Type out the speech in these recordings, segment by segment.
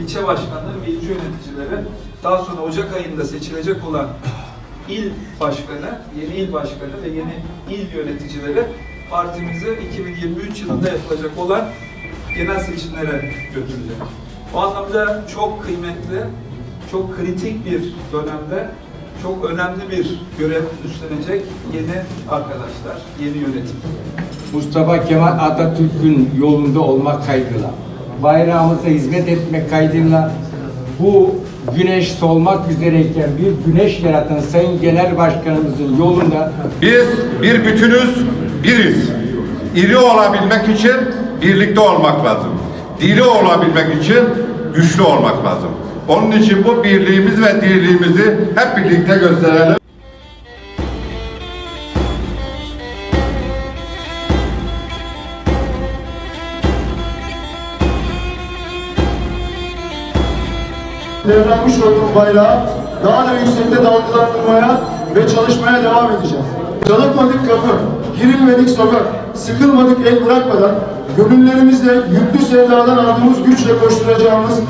ilçe başkanları ve ilçe yöneticileri daha sonra Ocak ayında seçilecek olan il başkanı, yeni il başkanı ve yeni il yöneticileri partimizi 2023 yılında yapılacak olan genel seçimlere götürecek. Bu anlamda çok kıymetli, çok kritik bir dönemde çok önemli bir görev üstlenecek yeni arkadaşlar, yeni yönetim. Mustafa Kemal Atatürk'ün yolunda olmak kaydıyla, bayrağımıza hizmet etmek kaydıyla bu güneş solmak üzereyken bir güneş yaratan Sayın Genel Başkanımızın yolunda Biz bir bütünüz, biriz. İri olabilmek için birlikte olmak lazım. Diri olabilmek için güçlü olmak lazım. Onun için bu birliğimiz ve diriliğimizi hep birlikte gösterelim. Devrenmiş olduğum bayrağı daha da yüksekte dalgalandırmaya ve çalışmaya devam edeceğiz. Çalıkmadık kapı, girilmedik sokak, sıkılmadık el bırakmadan, gönüllerimizle yüklü sevdadan aldığımız güçle koşturacağımız,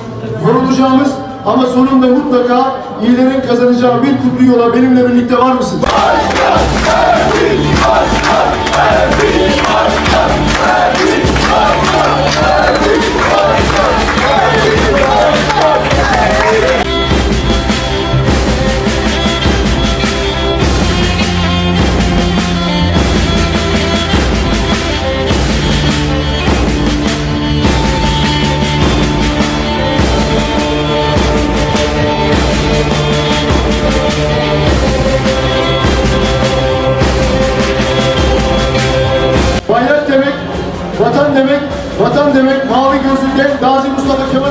yorulacağımız ama sonunda mutlaka iyilerin kazanacağı bir kutlu yola benimle birlikte var mısınız? Bayrak demek, vatan demek, mavi gözlü dev Gazi Mustafa Kemal